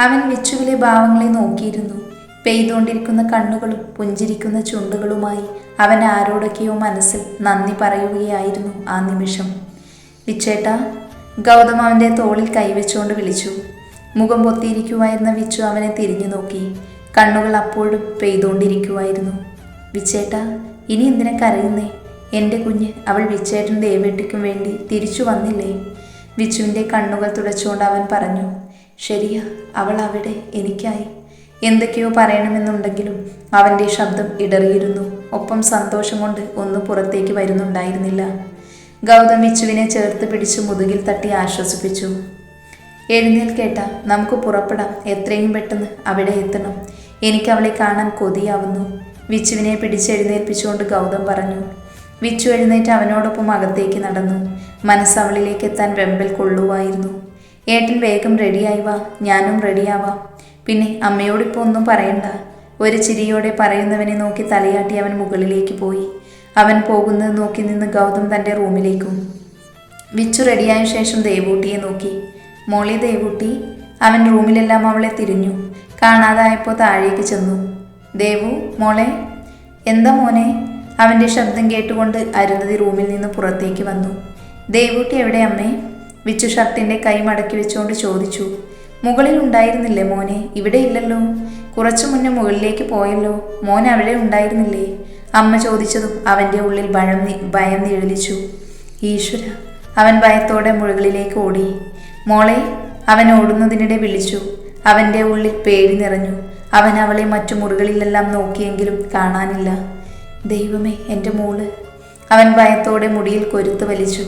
അവൻ വിച്ചുവിലെ ഭാവങ്ങളെ നോക്കിയിരുന്നു. പെയ്തുകൊണ്ടിരിക്കുന്ന കണ്ണുകളും പുഞ്ചിരിക്കുന്ന ചുണ്ടുകളുമായി അവൻ ആരോടൊക്കെയോ മനസ്സിൽ നന്ദി പറയുകയായിരുന്നു ആ നിമിഷം. വിച്ചേട്ട ഗൗതം അവന്റെ തോളിൽ കൈവച്ചുകൊണ്ട് വിളിച്ചു. മുഖം പൊത്തിയിരിക്കുമായിരുന്ന വിച്ചു അവനെ തിരിഞ്ഞു നോക്കി. കണ്ണുകൾ അപ്പോഴും പെയ്തുകൊണ്ടിരിക്കുമായിരുന്നു വിച്ചേട്ട ഇനി എന്തിനെ കരയുന്നേ? എന്റെ കുഞ്ഞ് അവൾ വിച്ചേട്ടൻ ദേവേട്ടിക്കും വേണ്ടി തിരിച്ചു വന്നില്ലേ? വിച്ചുവിന്റെ കണ്ണുകൾ തുടച്ചുകൊണ്ട് അവൻ പറഞ്ഞു. ശരിയാ അവൾ അവിടെ എനിക്കായി. എന്തൊക്കെയോ പറയണമെന്നുണ്ടെങ്കിലും അവന്റെ ശബ്ദം ഇടറിയിരുന്നു. ഒപ്പം സന്തോഷം കൊണ്ട് ഒന്ന് പുറത്തേക്ക് വരുന്നുണ്ടായിരുന്നില്ല. ഗൗതം മിച്ചുവിനെ ചേർത്ത് പിടിച്ച് മുതുകിൽ തട്ടി ആശ്വസിപ്പിച്ചു. എഴുന്നേൽക്കേട്ട നമുക്ക് പുറപ്പെടാം. എത്രയും പെട്ടെന്ന് അവിടെ എത്തണം. എനിക്ക് അവളെ കാണാൻ കൊതിയാവുന്നു. വിച്ചുവിനെ പിടിച്ചെഴുന്നേൽപ്പിച്ചുകൊണ്ട് ഗൗതം പറഞ്ഞു. വിച്ചു എഴുന്നേറ്റ് അവനോടൊപ്പം അകത്തേക്ക് നടന്നു. മനസ്സ് അവളിലേക്ക് എത്താൻ വെമ്പൽ കൊള്ളുവായിരുന്നു. ഏട്ടൻ വേഗം റെഡിയായി വാ ഞാനും റെഡിയാവാം. പിന്നെ അമ്മയോടിപ്പോൾ ഒന്നും പറയണ്ട. ഒരു ചിരിയോടെ പറയുന്നവനെ നോക്കി തലയാട്ടി അവൻ മുകളിലേക്ക് പോയി. അവൻ പോകുന്നത് നോക്കി നിന്ന് ഗൗതം തന്റെ റൂമിലേക്കും. വിച്ചു റെഡിയായ ശേഷം ദേവൂട്ടിയെ നോക്കി. മോളി ദേവൂട്ടി അവൻ റൂമിലെല്ലാം അവളെ തിരിഞ്ഞു. കാണാതായപ്പോൾ താഴേക്ക് ചെന്നു. ദേവു മോളെ. എന്താ മോനെ? അവന്റെ ശബ്ദം കേട്ടുകൊണ്ട് അരുന്ധതി റൂമിൽ നിന്ന് പുറത്തേക്ക് വന്നു. ദേവൂട്ടി എവിടെ അമ്മേ? വിച്ചു ഷർട്ടിന്റെ കൈ മടക്കി വെച്ചുകൊണ്ട് ചോദിച്ചു മുകളിൽ ഉണ്ടായിരുന്നില്ലേ മോനെ? ഇവിടെ ഇല്ലല്ലോ. കുറച്ചു മുന്നേ മുകളിലേക്ക് പോയല്ലോ. മോൻ അവിടെ ഉണ്ടായിരുന്നില്ലേ? അമ്മ ചോദിച്ചതും അവന്റെ ഉള്ളിൽ ഭയം ഭയം നിഴലിച്ചു. ഈശ്വര. അവൻ ഭയത്തോടെ മുകളിലേക്ക് ഓടി. മോളെ അവൻ ഓടുന്നതിനിടെ വിളിച്ചു. അവന്റെ ഉള്ളിൽ പേടി നിറഞ്ഞു. അവൻ അവളെ മറ്റു മുറികളിലെല്ലാം നോക്കിയെങ്കിലും കാണാനില്ല. ദൈവമേ എന്റെ മോൾ. അവൻ ഭയത്തോടെ മുടിയിൽ കൊരുത്ത് വലിച്ചു.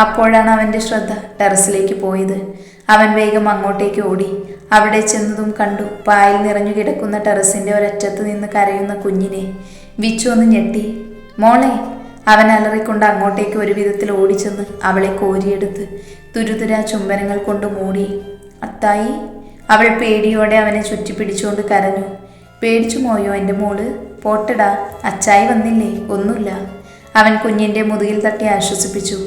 അപ്പോഴാണ് അവന്റെ ശ്രദ്ധ ടെറസിലേക്ക് പോയത്. അവൻ വേഗം അങ്ങോട്ടേക്ക് ഓടി. അവിടെ ചെന്നതും കണ്ടു പായൽ നിറഞ്ഞു കിടക്കുന്ന ടെറസിന്റെ ഒരറ്റത്ത് നിന്ന് കരയുന്ന കുഞ്ഞിനെ. വിച്ചു ഒന്ന് ഞെട്ടി. മോളെ അവൻ അലറിക്കൊണ്ട് അങ്ങോട്ടേക്ക് ഒരു വിധത്തിൽ ഓടിച്ചെന്ന് അവളെ കോരിയെടുത്ത് തുരുതുര ചുംബനങ്ങൾ കൊണ്ട് മൂടി. അത്തായി അവൾ പേടിയോടെ അവനെ ചുറ്റിപ്പിടിച്ചുകൊണ്ട് കരഞ്ഞു. പേടിച്ചു മോയോ എന്റെ മോൾ? പോട്ടടാ അച്ചായി വന്നില്ലേ? ഒന്നുമില്ല. അവൻ കുഞ്ഞിന്റെ മുതുകിൽ തട്ടി ആശ്വസിപ്പിച്ചു.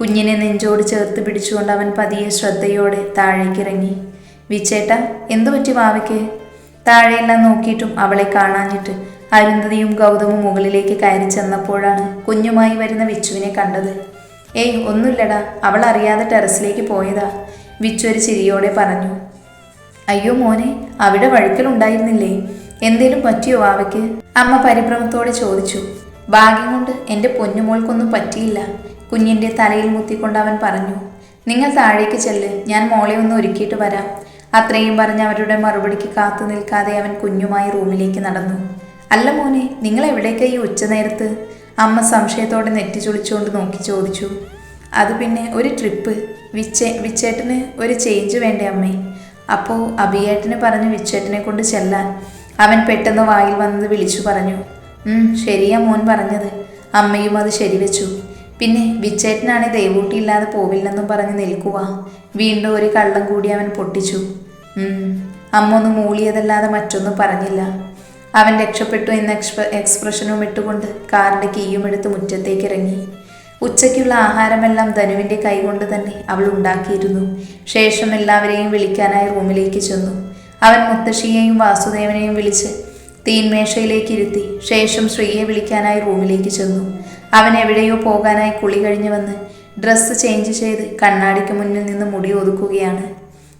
കുഞ്ഞിനെ നെഞ്ചോട് ചേർത്ത് പിടിച്ചുകൊണ്ട് അവൻ പതിയെ ശ്രദ്ധയോടെ താഴേക്കിറങ്ങി. വിച്ചേട്ട എന്തു പറ്റി വാവയ്ക്ക്? താഴെയെല്ലാം നോക്കിയിട്ടും അവളെ കാണാഞ്ഞിട്ട് അരുന്ധതിയും ഗൗതമും മുകളിലേക്ക് കയറി ചെന്നപ്പോഴാണ് കുഞ്ഞുമായി വരുന്ന വിച്ചുവിനെ കണ്ടത്. ഏയ് ഒന്നുമില്ലടാ അവൾ അറിയാതെ ടെറസിലേക്ക് പോയതാ. വിച്ചു ഒരു ചിരിയോടെ പറഞ്ഞു. അയ്യോ മോനെ അവിടെ വഴുക്കലുണ്ടായിരുന്നില്ലേ എന്തേലും പറ്റിയോ വാവയ്ക്ക്? അമ്മ പരിഭ്രമത്തോടെ ചോദിച്ചു. ഭാഗ്യം കൊണ്ട് എന്റെ പൊന്നുമോൾക്കൊന്നും പറ്റിയില്ല. കുഞ്ഞിന്റെ തലയിൽ മുത്തിക്കൊണ്ട് അവൻ പറഞ്ഞു നിങ്ങൾ താഴേക്ക് ചെല്ല് ഞാൻ മോളെ ഒന്ന് ഒരുക്കിയിട്ട് വരാം. അത്രയും പറഞ്ഞ് അവരുടെ മറുപടിക്ക് കാത്തു നിൽക്കാതെ അവൻ കുഞ്ഞുമായി റൂമിലേക്ക് നടന്നു. അല്ല മോനെ നിങ്ങൾ എവിടേക്കാ ഈ ഉച്ചനേരത്ത് അമ്മ സംശയത്തോടെ നെറ്റി ചുളിച്ചുകൊണ്ട് നോക്കി ചോദിച്ചു. അത് പിന്നെ ഒരു ട്രിപ്പ് വിച്ചേ വിച്ചേട്ടന് ഒരു ചേഞ്ച് വേണ്ടേ അമ്മേ? അപ്പോൾ അഭിയേട്ടനെ പറഞ്ഞ് വിച്ചേട്ടനെ കൊണ്ട് ചെല്ലാൻ. അവൻ പെട്ടെന്ന് വായിൽ വന്നത് വിളിച്ചു പറഞ്ഞു. ശരിയാ മോൻ പറഞ്ഞത്. അമ്മയും അത് ശരിവെച്ചു. പിന്നെ വിച്ചേട്ടനാണ് ദേവൂട്ടി ഇല്ലാതെ പോവില്ലെന്നും പറഞ്ഞ് നിൽക്കുക വീണ്ടും ഒരു കള്ളം കൂടി അവൻ പൊട്ടിച്ചു. അമ്മ ഒന്ന് മൂളിയതല്ലാതെ മറ്റൊന്നും പറഞ്ഞില്ല. അവൻ രക്ഷപ്പെട്ടു എന്ന എക്സ്പ്ര എക്സ്പ്രഷനും ഇട്ടുകൊണ്ട് കാറിന്റെ കീയും എടുത്ത് മുറ്റത്തേക്ക് ഇറങ്ങി ഉച്ചയ്ക്കുള്ള ആഹാരമെല്ലാം ധനുവിന്റെ കൈകൊണ്ട് തന്നെ അവൾ ഉണ്ടാക്കിയിരുന്നു. ശേഷം എല്ലാവരെയും വിളിക്കാനായി റൂമിലേക്ക് ചെന്നു. അവൻ മുത്തശ്ശിയെയും വാസുദേവനെയും വിളിച്ച് തീൻമേശയിലേക്ക് ഇരുത്തി ശേഷം ശ്രീയെ വിളിക്കാനായി റൂമിലേക്ക് ചെന്നു. അവൻ എവിടെയോ പോകാനായി കുളി കഴിഞ്ഞു വന്ന് ഡ്രസ്സ് ചേഞ്ച് ചെയ്ത് കണ്ണാടിക്ക് മുന്നിൽ നിന്ന് മുടി ഒതുക്കുകയാണ്.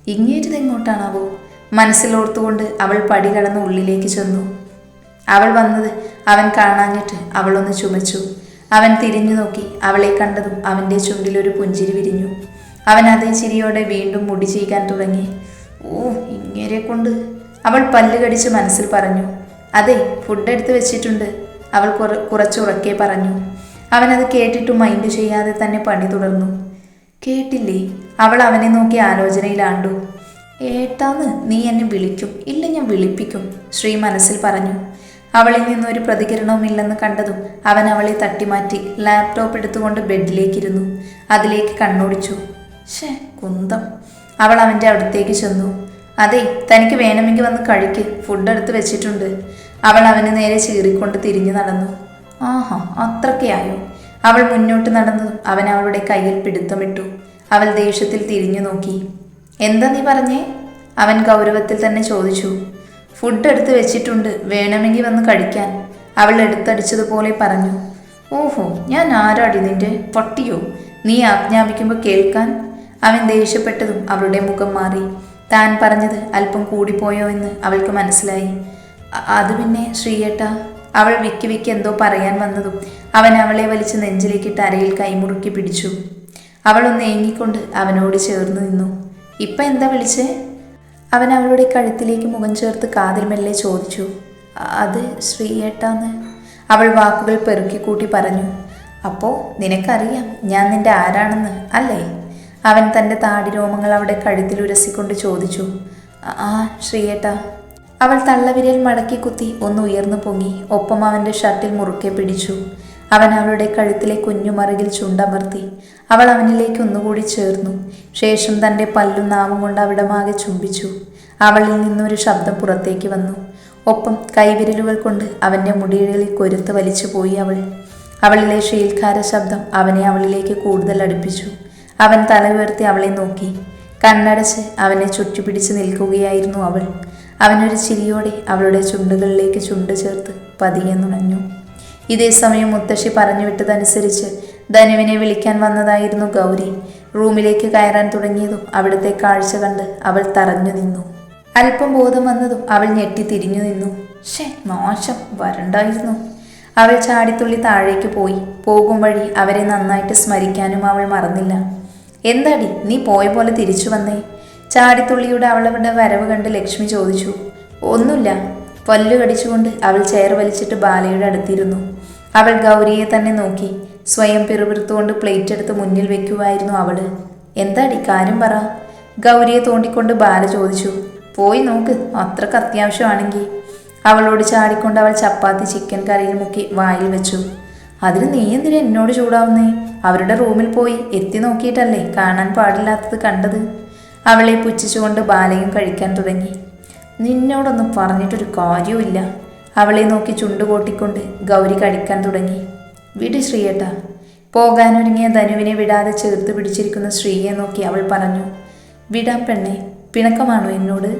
ഇങ്ങേറ്റത് എങ്ങോട്ടാണാവോ മനസ്സിലോർത്തുകൊണ്ട് അവൾ പടി കടന്ന് ഉള്ളിലേക്ക് ചെന്നു. അവൾ വന്നത് അവൻ കാണാഞ്ഞിട്ട് അവളൊന്ന് ചുമച്ചു. അവൻ തിരിഞ്ഞു നോക്കി അവളെ കണ്ടതും അവന്റെ ചുണ്ടിലൊരു പുഞ്ചിരി വിരിഞ്ഞു. അവൻ അതേ ചിരിയോടെ വീണ്ടും മുടി ചെയ്യാൻ തുടങ്ങി. ഓ ഇങ്ങനെ കൊണ്ട് അവൾ പല്ലുകടിച്ച് മനസ്സിൽ പറഞ്ഞു. അതെ ഫുഡ് എടുത്ത് വെച്ചിട്ടുണ്ട്. അവൾ കുറ കുറച്ചുറക്കെ പറഞ്ഞു. അവൻ അത് കേട്ടിട്ടും മൈൻഡ് ചെയ്യാതെ തന്നെ പണി തുടർന്നു. കേട്ടില്ലേ? അവൾ അവനെ നോക്കി ആലോചനയിലാണ്ടു. ഏട്ടാന്ന് നീ എന്നെ വിളിക്കും. ഇല്ല ഞാൻ വിളിപ്പിക്കും. ശ്രീ മനസ്സിൽ പറഞ്ഞു. അവളിൽ നിന്നൊരു പ്രതികരണവുമില്ലെന്ന് കണ്ടതും അവൻ അവളെ തട്ടിമാറ്റി ലാപ്ടോപ്പ് എടുത്തുകൊണ്ട് ബെഡിലേക്കിരുന്നു. അതിലേക്ക് കണ്ണോടിച്ചു. ഷേ കുന്തം. അവൾ അവന്റെ അടുത്തേക്ക് ചെന്നു. അതെ തനിക്ക് വേണമെങ്കിൽ വന്ന് കഴിക്ക്. ഫുഡ് എടുത്ത് വെച്ചിട്ടുണ്ട്. അവൾ അവന് നേരെ ചീറിക്കൊണ്ട് തിരിഞ്ഞു നടന്നു. ആഹാ അത്രയ്ക്കായോ? അവൾ മുന്നോട്ട് നടന്നു. അവൻ അവളുടെ കയ്യിൽ പിടുത്തമിട്ടു. അവൾ ദേഷ്യത്തിൽ തിരിഞ്ഞു നോക്കി. എന്താ നീ പറഞ്ഞേ? അവൻ ഗൗരവത്തിൽ തന്നെ ചോദിച്ചു. ഫുഡ് എടുത്ത് വെച്ചിട്ടുണ്ട്. വേണമെങ്കിൽ വന്ന് കഴിക്കാൻ. അവൾ എടുത്തടിച്ചതുപോലെ പറഞ്ഞു. ഓഹോ ഞാൻ ആരാടി നിന്റെ? പൊട്ടിയോ? നീ ആജ്ഞാപിക്കുമ്പോൾ കേൾക്കാൻ? അവൻ ദേഷ്യപ്പെട്ടതും അവളുടെ മുഖം മാറി. താൻ പറഞ്ഞത് അല്പം കൂടിപ്പോയോ എന്ന് അവൾക്ക് മനസ്സിലായി. "അ- അത് പിന്നെ ശ്രീയേട്ട അവൾ വിക്കി വിക്കി എന്തോ പറയാൻ വന്നതും അവൻ അവളെ വലിച്ച് നെഞ്ചിലേക്കിട്ട് അരയിൽ കൈമുറുക്കി പിടിച്ചു. അവൾ ഒന്ന് ഏങ്ങിക്കൊണ്ട് അവനോട് ചേർന്ന് നിന്നു. ഇപ്പം എന്താ വിളിച്ചേ? അവൻ അവളുടെ കഴുത്തിലേക്ക് മുഖം ചേർത്ത് കാതിൽ മെല്ലെ ചോദിച്ചു. "അ- അത് ശ്രീയേട്ടാന്ന്. അവൾ വാക്കുകൾ പെറുക്കിക്കൂട്ടി പറഞ്ഞു. അപ്പോൾ നിനക്കറിയാം ഞാൻ നിന്റെ ആരാണെന്ന് അല്ലേ? അവൻ തന്റെ താടി രോമങ്ങൾ അവിടെ കഴുത്തിൽ ഉരസിക്കൊണ്ട് ചോദിച്ചു "ആ, ശ്രീയേട്ട. അവൾ തള്ളവിരൽ മടക്കി കുത്തി ഒന്ന് ഉയർന്നു പൊങ്ങി ഒപ്പം അവന്റെ ഷർട്ടിൽ മുറുക്കെ പിടിച്ചു. അവൻ അവളുടെ കഴുത്തിലെ കുഞ്ഞുമറുകിൽ ചുണ്ടമർത്തി അവൾ അവനിലേക്ക് ഒന്നുകൂടി ചേർന്നു. ശേഷം തന്റെ പല്ലും നാവും കൊണ്ട് അവിടമാകെ ചുംബിച്ചു. അവളിൽ നിന്നൊരു ശബ്ദം പുറത്തേക്ക് വന്നു. ഒപ്പം കൈവിരലുകൾ കൊണ്ട് അവന്റെ മുടികളിൽ കൊരുത്ത് വലിച്ചു പോയി അവൾ. അവളിലെ ഷീൽക്കാര ശബ്ദം അവനെ അവളിലേക്ക് കൂടുതൽ അടുപ്പിച്ചു. അവൻ തല ഉയർത്തി അവളെ നോക്കി. കണ്ണടച്ച് അവനെ ചുറ്റിപ്പിടിച്ച് നിൽക്കുകയായിരുന്നു അവൾ. അവനൊരു ചിരിയോടെ അവളുടെ ചുണ്ടുകളിലേക്ക് ചുണ്ട് ചേർത്ത് പതിയെ നുണഞ്ഞു. ഇതേ സമയം മുത്തശ്ശി പറഞ്ഞു വിട്ടതനുസരിച്ച് ധനുവിനെ വിളിക്കാൻ വന്നതായിരുന്നു ഗൗരി. റൂമിലേക്ക് കയറാൻ തുടങ്ങിയതും അവിടുത്തെ കാഴ്ച കണ്ട് അവൾ തറഞ്ഞു നിന്നു. അല്പം ബോധം വന്നതും അവൾ ഞെട്ടി തിരിഞ്ഞു നിന്നു. ഷേ മോശം വരണ്ടായിരുന്നു. അവൾ ചാടിത്തുള്ളി താഴേക്ക് പോയി. പോകും വഴി അവരെ നന്നായിട്ട് സ്മരിക്കാനും അവൾ മറന്നില്ല. എന്താടി നീ പോയ പോലെ തിരിച്ചു വന്നേ? ചാടിത്തുള്ളിയുടെ അവളവരുടെ വരവ് കണ്ട് ലക്ഷ്മി ചോദിച്ചു. ഒന്നുമില്ല. പല്ലു കടിച്ചുകൊണ്ട് അവൾ ചെയർ വലിച്ചിട്ട് ബാലയുടെ അടുത്തിരുന്നു. അവൾ ഗൗരിയെ തന്നെ നോക്കി. സ്വയം പിറുപിറുത്തുകൊണ്ട് പ്ലേറ്റ് എടുത്ത് മുന്നിൽ വെക്കുമായിരുന്നു അവൾ. എന്താടി കാര്യം പറ? ഗൗരിയെ തോണ്ടിക്കൊണ്ട് ബാല ചോദിച്ചു. പോയി നോക്ക് അത്രയ്ക്ക് അത്യാവശ്യമാണെങ്കിൽ അവളോട് ചാടിക്കൊണ്ട് അവൾ ചപ്പാത്തി ചിക്കൻ കറിയിൽ മുക്കി വായിൽ വെച്ചു. അതിന് നീ എന്തിനാ എന്നോട് ചൂടാവുന്നേ? അവരുടെ റൂമിൽ പോയി എത്തി നോക്കിയിട്ടല്ലേ കാണാൻ പാടില്ലാത്തത് കണ്ടത്. അവളെ പുച്ഛിച്ചുകൊണ്ട് ബാലയും കഴിക്കാൻ തുടങ്ങി. നിന്നോടൊന്നും പറഞ്ഞിട്ടൊരു കാര്യവുമില്ല. അവളെ നോക്കി ചുണ്ടുകൂട്ടിക്കൊണ്ട് ഗൗരി കഴിക്കാൻ തുടങ്ങി. വിട് ശ്രീയേട്ട. പോകാനൊരുങ്ങിയ ധനുവിനെ വിടാതെ ചേർത്ത് പിടിച്ചിരിക്കുന്ന ശ്രീയെ നോക്കി അവൾ പറഞ്ഞു വിടാം പെണ്ണെ പിണക്കമാണോ എന്നോട്?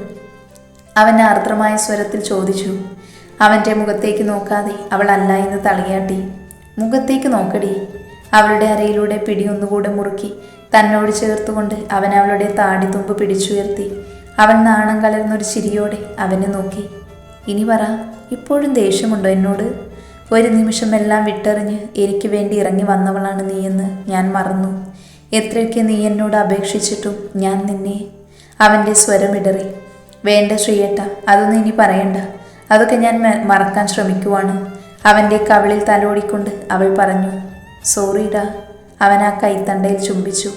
അവൻ ആർദ്രമായ സ്വരത്തിൽ ചോദിച്ചു. അവന്റെ മുഖത്തേക്ക് നോക്കാതെ അവൾ അല്ല എന്ന് തളിയാട്ടി മുഖത്തേക്ക് നോക്കടി. അവളുടെ അരയിലൂടെ പിടിയൊന്നുകൂടെ മുറുക്കി തന്നോട് ചേർത്തുകൊണ്ട് അവൻ അവളുടെ താടിത്തുമ്പ് പിടിച്ചുയർത്തി. അവൻ നാണം കലർന്നൊരു ചിരിയോടെ അവനെ നോക്കി. ഇനി പറ ഇപ്പോഴും ദേഷ്യമുണ്ടോ എന്നോട്? ഒരു നിമിഷമെല്ലാം വിട്ടെറിഞ്ഞ് എനിക്ക് വേണ്ടി ഇറങ്ങി വന്നവളാണ് നീയെന്ന് ഞാൻ മറന്നു. എത്രയൊക്കെ നീ എന്നോട് അപേക്ഷിച്ചിട്ടും ഞാൻ നിന്നെ. അവന്റെ സ്വരമിടറി വേണ്ട ശ്രീയേട്ട അതൊന്നും ഇനി പറയണ്ട. അതൊക്കെ ഞാൻ മറക്കാൻ ശ്രമിക്കുവാണ്. അവന്റെ കവിളിൽ തലോടിക്കൊണ്ട് അവൾ പറഞ്ഞു. സോറിടാ. അവൻ ആ കൈത്തണ്ടയിൽ ചുംബിച്ചു.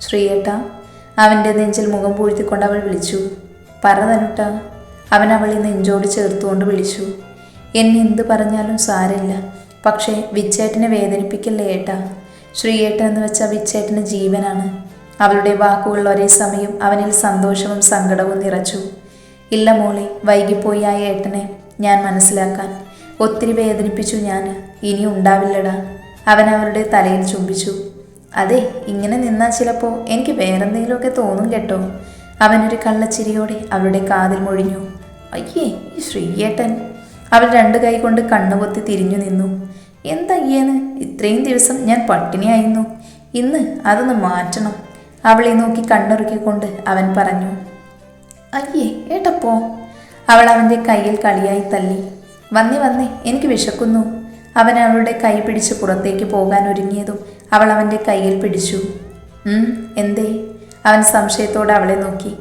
ശ്രീയേട്ട അവന്റെ നെഞ്ചിൽ മുഖം പൂഴ്ത്തിക്കൊണ്ട് അവൾ വിളിച്ചു. പറ അവൻ അവളെ നെഞ്ചോട് ചേർത്തുകൊണ്ട് വിളിച്ചു. എന്നെ എന്ത് പറഞ്ഞാലും സാരമില്ല പക്ഷേ വിച്ചേട്ടനെ വേദനിപ്പിക്കല്ലേ ഏട്ടാ? ശ്രീയേട്ടൻ എന്ന് വെച്ചാൽ വിച്ചേട്ടന് ജീവനാണ്. അവളുടെ വാക്കുകൾ ഒരേ സമയം അവനിൽ സന്തോഷവും സങ്കടവും നിറച്ചു. ഇല്ല മോളെ വൈകിപ്പോയി ആ ഏട്ടനെ ഞാൻ മനസ്സിലാക്കാൻ. ഒത്തിരി വേദനിപ്പിച്ചു ഞാൻ. ഇനി ഉണ്ടാവില്ലടാ. അവൻ അവരുടെ തലയിൽ ചുംബിച്ചു. അതെ ഇങ്ങനെ നിന്നാൽ ചിലപ്പോൾ എനിക്ക് വേറെന്തെങ്കിലുമൊക്കെ തോന്നും കേട്ടോ. അവനൊരു കള്ളച്ചിരിയോടെ അവളുടെ കാതിൽ മൊഴിഞ്ഞു. അയ്യേ ഈ ശ്രീയേട്ടൻ. അവൻ രണ്ട് കൈ കൊണ്ട് കണ്ണുപൊത്തി തിരിഞ്ഞു നിന്നു. എന്തയ്യേന്ന് ഇത്രയും ദിവസം ഞാൻ പട്ടിണിയായിരുന്നു. ഇന്ന് അതൊന്ന് മാറ്റണം. അവളെ നോക്കി കണ്ണുറുക്കിക്കൊണ്ട് അവൻ പറഞ്ഞു. അയ്യേ ഏട്ടപ്പോ അവൾ അവന്റെ കയ്യിൽ കളിയായി തല്ലി വന്നേ വന്നേ എനിക്ക് വിശക്കുന്നു. അവൻ അവളുടെ കൈ പിടിച്ച് പുറത്തേക്ക് പോകാൻ ഒരുങ്ങിയതും അവൾ അവന്റെ കയ്യിൽ പിടിച്ചു. എന്തേ? അവൻ സംശയത്തോടെ അവളെ നോക്കി.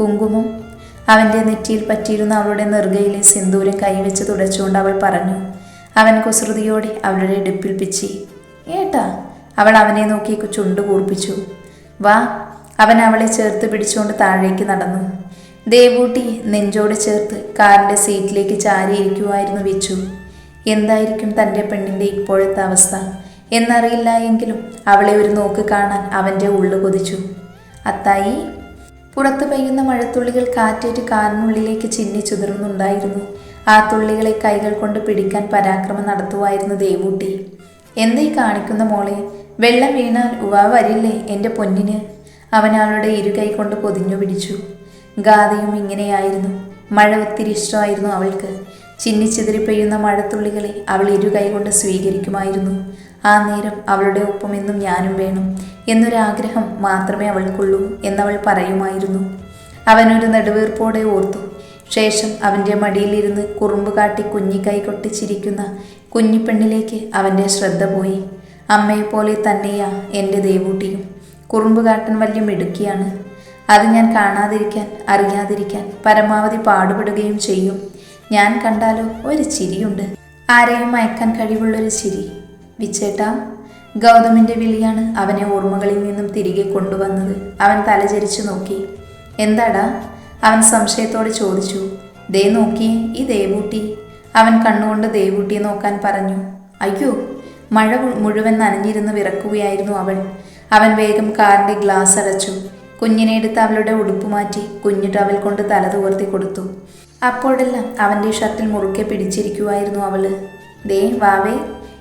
കുങ്കുമം. അവന്റെ നെറ്റിയിൽ പറ്റിയിരുന്ന അവളുടെ നെറുകയിലെ സിന്ദൂരം കൈവച്ച് തുടച്ചുകൊണ്ട് അവൾ പറഞ്ഞു. അവൻ കുസൃതിയോടെ അവളുടെ ഇടുപ്പിൽ പിച്ചി. ഏട്ടാ അവൾ അവനെ നോക്കി ചുണ്ടു കൂർപ്പിച്ചു. വാ അവൻ അവളെ ചേർത്ത് പിടിച്ചുകൊണ്ട് താഴേക്ക് നടന്നു. ദേവൂട്ടി നെഞ്ചോട് ചേർത്ത് കാറിന്റെ സീറ്റിലേക്ക് ചാരിയിരിക്കുമായിരുന്നു വിച്ചു. എന്തായിരിക്കും തന്റെ പെണ്ണിന്റെ ഇപ്പോഴത്തെ അവസ്ഥ? എന്നറിയില്ല എങ്കിലും അവളെ ഒരു നോക്ക് കാണാൻ അവന്റെ ഉള്ളു കൊതിച്ചു. അത്തായി പുറത്ത് പെയ്യുന്ന മഴത്തുള്ളികൾ കാറ്റേറ്റ് കാറിനുള്ളിലേക്ക് ചിന്നി ചുതിർന്നുണ്ടായിരുന്നു ആ തുള്ളികളെ കൈകൾ കൊണ്ട് പിടിക്കാൻ പരാക്രമം നടത്തുമായിരുന്നു ദേവൂട്ടി. എന്തീ കാണിക്കുന്ന മോളെ? വെള്ളം വീണാൽ ഉവാ വരില്ലേ എന്റെ പൊന്നിന് അവൻ അവളുടെ ഇരുകൈ കൊണ്ട് പൊതിഞ്ഞു പിടിച്ചു. ഗാഥയും ഇങ്ങനെയായിരുന്നു. മഴ ഒത്തിരി ഇഷ്ടമായിരുന്നു അവൾക്ക്. ചിന്നിച്ചിതറി പെയ്യുന്ന മഴത്തുള്ളികളെ അവൾ ഇരു കൈകൊണ്ട് സ്വീകരിക്കുമായിരുന്നു. ആ നേരം അവളുടെ ഒപ്പം എന്നും ഞാനും വേണം എന്നൊരാഗ്രഹം മാത്രമേ അവൾക്കുള്ളൂ എന്നവൾ പറയുമായിരുന്നു. അവനൊരു നെടുവീർപ്പോടെ ഓർത്തു. ശേഷം അവന്റെ മടിയിലിരുന്ന് കുറുമ്പ് കാട്ടി കുഞ്ഞിക്കൈ കൊട്ടിച്ചിരിക്കുന്ന കുഞ്ഞിപ്പെണ്ണിലേക്ക് അവന്റെ ശ്രദ്ധ പോയി. അമ്മയെപ്പോലെ തന്നെയാ എന്റെ ദേവൂട്ടിയും. കുറുമ്പ് കാട്ടൻ വലിയ മിടുക്കിയാണ്. അത് ഞാൻ കാണാതിരിക്കാൻ അറിയാതിരിക്കാൻ പരമാവധി പാടുപെടുകയും ചെയ്യും. ഞാൻ കണ്ടാലോ ഒരു ചിരിയുണ്ട്. ആരെയും മയക്കാൻ കഴിവുള്ളൊരു ചിരി. വിച്ചേട്ടാ ഗൗതമിന്റെ വിളിയാണ് അവനെ ഓർമ്മകളിൽ നിന്നും തിരികെ കൊണ്ടുവന്നത്. അവൻ തലചരിച്ചു നോക്കി. എന്താടാ? അവൻ സംശയത്തോടെ ചോദിച്ചു. ദേ നോക്കിയേ ഈ ദേവൂട്ടി. അവൻ കണ്ണുകൊണ്ട് ദേവൂട്ടിയെ നോക്കാൻ പറഞ്ഞു. അയ്യോ മഴ മുഴുവൻ നനഞ്ഞിരുന്ന് വിറക്കുകയായിരുന്നു അവൾ. അവൻ വേഗം കാറിന്റെ ഗ്ലാസ് അടച്ചു. കുഞ്ഞിനെ എടുത്ത് അവളുടെ ഉടുപ്പ് മാറ്റി കുഞ്ഞു ടവൽ കൊണ്ട് തല തുവർത്തി കൊടുത്തു. അപ്പോഴെല്ലാം അവന്റെ ഷർട്ടിൽ മുറുക്കെ പിടിച്ചിരിക്കുമായിരുന്നു അവൾ ദേ വാവേ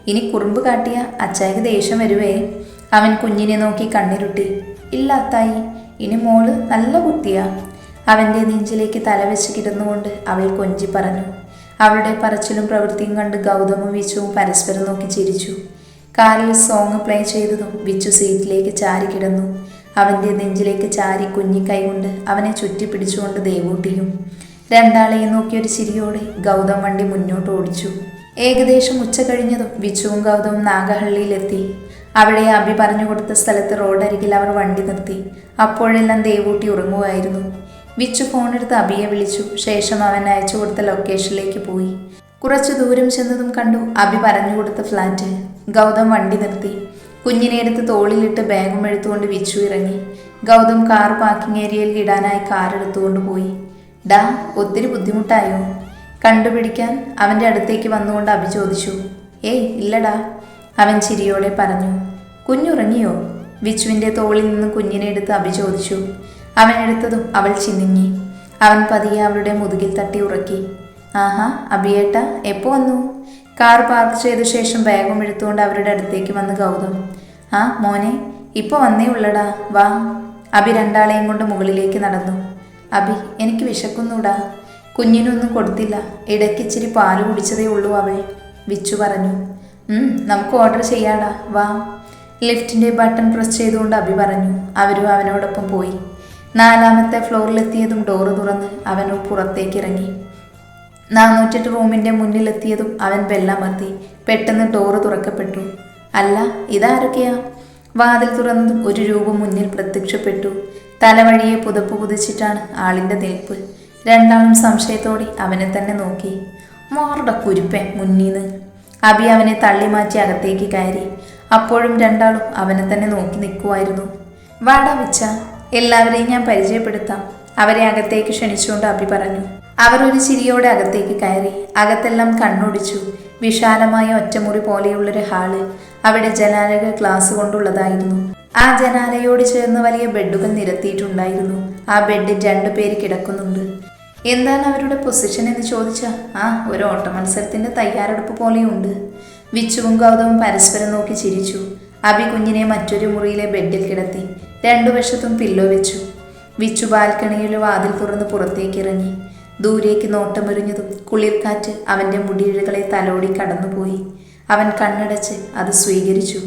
ഇനി കുറുമ്പ് കാട്ടിയ അച്ചായക്ക് ദേഷ്യം വരുവേ. അവൻ കുഞ്ഞിനെ നോക്കി കണ്ണിരുട്ടി. ഇല്ല അത്തായി ഇനി മോൾ നല്ല കുട്ടിയാ. അവന്റെ നെഞ്ചിലേക്ക് തലവെച്ച് കിടന്നുകൊണ്ട് അവൾ കൊഞ്ചി പറഞ്ഞു. അവളുടെ പറച്ചിലും പ്രവൃത്തിയും കണ്ട് ഗൗതമും വിച്ചുവും പരസ്പരം നോക്കി ചിരിച്ചു. കാറിൽ സോങ് പ്ലേ ചെയ്തതും വിച്ചു സീറ്റിലേക്ക് ചാരി കിടന്നു. അവന്റെ നെഞ്ചിലേക്ക് ചാരി കുഞ്ഞി കൈകൊണ്ട് അവനെ ചുറ്റി പിടിച്ചുകൊണ്ട് ദേവൂട്ടിയും രണ്ടാളെയും നോക്കിയൊരു ചിരിയോടെ ഗൗതം വണ്ടി മുന്നോട്ട് ഓടിച്ചു. ഏകദേശം ഉച്ച കഴിഞ്ഞതും വിച്ചുവും ഗൗതവും നാഗഹള്ളിയിലെത്തി. അവിടെ അഭി പറഞ്ഞു കൊടുത്ത സ്ഥലത്ത് റോഡരികിൽ അവർ വണ്ടി നിർത്തി. അപ്പോഴെല്ലാം ദേവൂട്ടി ഉറങ്ങുമായിരുന്നു. വിച്ചു ഫോണെടുത്ത് അബിയെ വിളിച്ചു. ശേഷം അവൻ അയച്ചു കൊടുത്ത ലൊക്കേഷനിലേക്ക് പോയി. കുറച്ചു ദൂരം ചെന്നതും കണ്ടു അബി പറഞ്ഞു കൊടുത്ത ഫ്ലാറ്റ് ഗൗതം വണ്ടി നിർത്തി. കുഞ്ഞിനെ എടുത്ത് തോളിലിട്ട് ബാഗും എടുത്തുകൊണ്ട് വിച്ചു ഇറങ്ങി. ഗൗതം കാർ പാർക്കിംഗ് ഏരിയയിൽ ഇടാനായി കാർ എടുത്തുകൊണ്ട് പോയി. ഡാ ഒത്തിരി ബുദ്ധിമുട്ടായോ? കണ്ടുപിടിക്കാൻ അവന്റെ അടുത്തേക്ക് വന്നുകൊണ്ട് അഭി ചോദിച്ചു. ഏയ് ഇല്ലടാ. അവൻ ചിരിയോടെ പറഞ്ഞു. കുഞ്ഞുറങ്ങിയോ? വിച്ചുവിന്റെ തോളിൽ നിന്ന് കുഞ്ഞിനെ എടുത്ത് അഭി ചോദിച്ചു. അവൻ എടുത്തതും അവൾ ചിന്നിങ്ങി അവൻ പതിയെ അവളുടെ മുതുകിൽ തട്ടി ഉറക്കി. ആഹാ അഭിയേട്ട എപ്പോ വന്നു? കാർ പാർക്ക് ചെയ്ത ശേഷം ബാഗും എടുത്തുകൊണ്ട് അവരുടെ അടുത്തേക്ക് വന്ന് ഗൗതം ആ മോനെ ഇപ്പോൾ വന്നേ ഉള്ളടാ. വാ. അഭി രണ്ടാളെയും കൊണ്ട് മുകളിലേക്ക് നടന്നു. അഭി എനിക്ക് വിശക്കുന്നുടാ. കുഞ്ഞിനൊന്നും കൊടുത്തില്ല. ഇടയ്ക്ക് ഇച്ചിരി പാൽ കുടിച്ചതേ ഉള്ളൂ അവൾ വിച്ചു പറഞ്ഞു. "ഉം, നമുക്ക് ഓർഡർ ചെയ്യാടാ. വാ. ലിഫ്റ്റിന്റെ ബട്ടൺ പ്രസ് ചെയ്തുകൊണ്ട് അഭി പറഞ്ഞു. അവരും അവനോടൊപ്പം പോയി. നാലാമത്തെ ഫ്ലോറിലെത്തിയതും ഡോറ് തുറന്ന് അവൻ പുറത്തേക്ക് ഇറങ്ങി നാനൂറ്റെട്ട് റൂമിന്റെ മുന്നിലെത്തിയതും അവൻ ബെല്ലമർത്തി പെട്ടെന്ന് ഡോറ് തുറക്കപ്പെട്ടു. അല്ല ഇതാരൊക്കെയാ? വാതിൽ തുറന്നതും ഒരു രൂപം മുന്നിൽ പ്രത്യക്ഷപ്പെട്ടു. തലവഴിയെ പുതപ്പ് പുതിച്ചിട്ടാണ് ആളിന്റെ നിൽപ്പ് രണ്ടാളും സംശയത്തോടെ അവനെ തന്നെ നോക്കി. മാറുടെ കുരുപ്പൻ മുന്നീന്ന്. അബി അവനെ തള്ളി മാറ്റി അകത്തേക്ക് കയറി. അപ്പോഴും രണ്ടാളും അവനെ തന്നെ നോക്കി നിൽക്കുമായിരുന്നു വാടാ വിച്ച എല്ലാവരെയും ഞാൻ പരിചയപ്പെടുത്താം അവരെ അകത്തേക്ക് ക്ഷണിച്ചുകൊണ്ട് അഭി പറഞ്ഞു. അവർ ഒരു ചിരിയോടെ അകത്തേക്ക് കയറി. അകത്തെല്ലാം കണ്ണൊടിച്ചു. വിശാലമായ ഒറ്റമുറി പോലെയുള്ളൊരു ഹാൾ. അവിടെ ജനാലകൾ ഗ്ലാസ് കൊണ്ടുള്ളതായിരുന്നു. ആ ജനാലയോട് ചേർന്ന് വലിയ ബെഡുകൾ നിരത്തിയിട്ടുണ്ടായിരുന്നു. ആ ബെഡിൽ രണ്ടു പേര് കിടക്കുന്നുണ്ട്. എന്താണ് അവരുടെ പൊസിഷൻ എന്ന് ചോദിച്ചാ? ആ ഒരു ഓട്ട മത്സരത്തിന്റെ തയ്യാറെടുപ്പ് പോലെയുണ്ട്. വിച്ചുവും ഗൗതവും പരസ്പരം നോക്കി ചിരിച്ചു. അബി കുഞ്ഞിനെ മറ്റൊരു മുറിയിലെ ബെഡിൽ കിടത്തി. രണ്ടു വശത്തും പില്ലോ വെച്ചു. വിച്ചു ബാൽക്കണിയിലെ വാതിൽ തുറന്ന് പുറത്തേക്ക് ഇറങ്ങി. ദൂരേക്ക് നോട്ടമെറിഞ്ഞതും കുളിർക്കാറ്റ് അവന്റെ മുടിയിഴകളെ തലോടി കടന്നുപോയി. അവൻ കണ്ണടച്ച് അത് സ്വീകരിച്ചു.